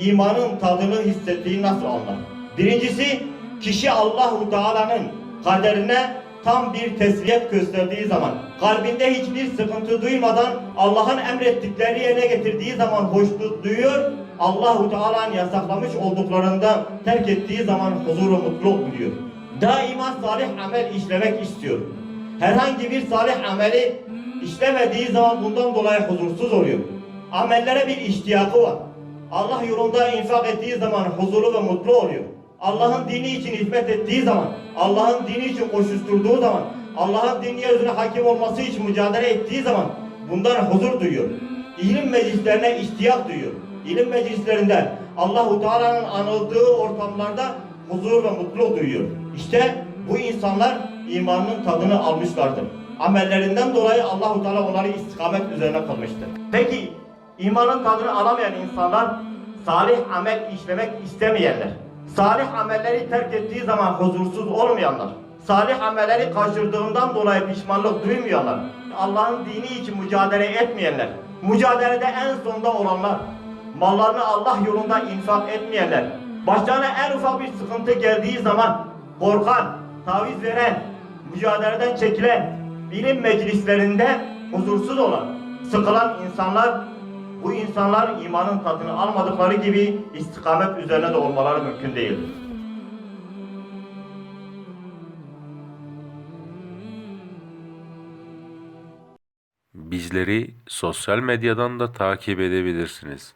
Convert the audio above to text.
imanın tadını hissettiği nasıl anlar? Birincisi kişi Allahu Teala'nın kaderine tam bir tesliyet gösterdiği zaman, kalbinde hiçbir sıkıntı duymadan Allah'ın emrettikleri yerine getirdiği zaman hoşnut duyuyor, Allahu Teala'nın yasaklamış olduklarından terk ettiği zaman huzur ve mutluluk buluyor. Daima salih amel işlemek istiyor. Herhangi bir salih ameli işlemediği zaman bundan dolayı huzursuz oluyor. Amellere bir iştiyakı var. Allah yolunda infak ettiği zaman huzurlu ve mutlu oluyor. Allah'ın dini için hizmet ettiği zaman, Allah'ın dini için koşuşturduğu zaman, Allah'ın dini yeryüzüne hakim olması için mücadele ettiği zaman bundan huzur duyuyor. İlim meclislerine iştiyak duyuyor. İlim meclislerinde Allahu Teala'nın anıldığı ortamlarda huzur ve mutluluk duyuyor. İşte bu insanlar imanın tadını almışlardır. Amellerinden dolayı Allahu Teala onları istikamet üzerine kılmıştır. Peki imanın tadını alamayan insanlar salih amel işlemek istemeyenler. Salih amelleri terk ettiği zaman huzursuz olmayanlar. Salih amelleri kaçırdığından dolayı pişmanlık duymayanlar. Allah'ın dini için mücadele etmeyenler. Mücadelede en sonda olanlar. Mallarını Allah yolunda infak etmeyenler. Başlarına en ufak bir sıkıntı geldiği zaman korkan, taviz veren, mücadeleden çekilen, bilim meclislerinde huzursuz olan, sıkılan insanlar bu insanlar imanın tadını almadıkları gibi istikamet üzerine de olmaları mümkün değildir. Bizleri sosyal medyadan da takip edebilirsiniz.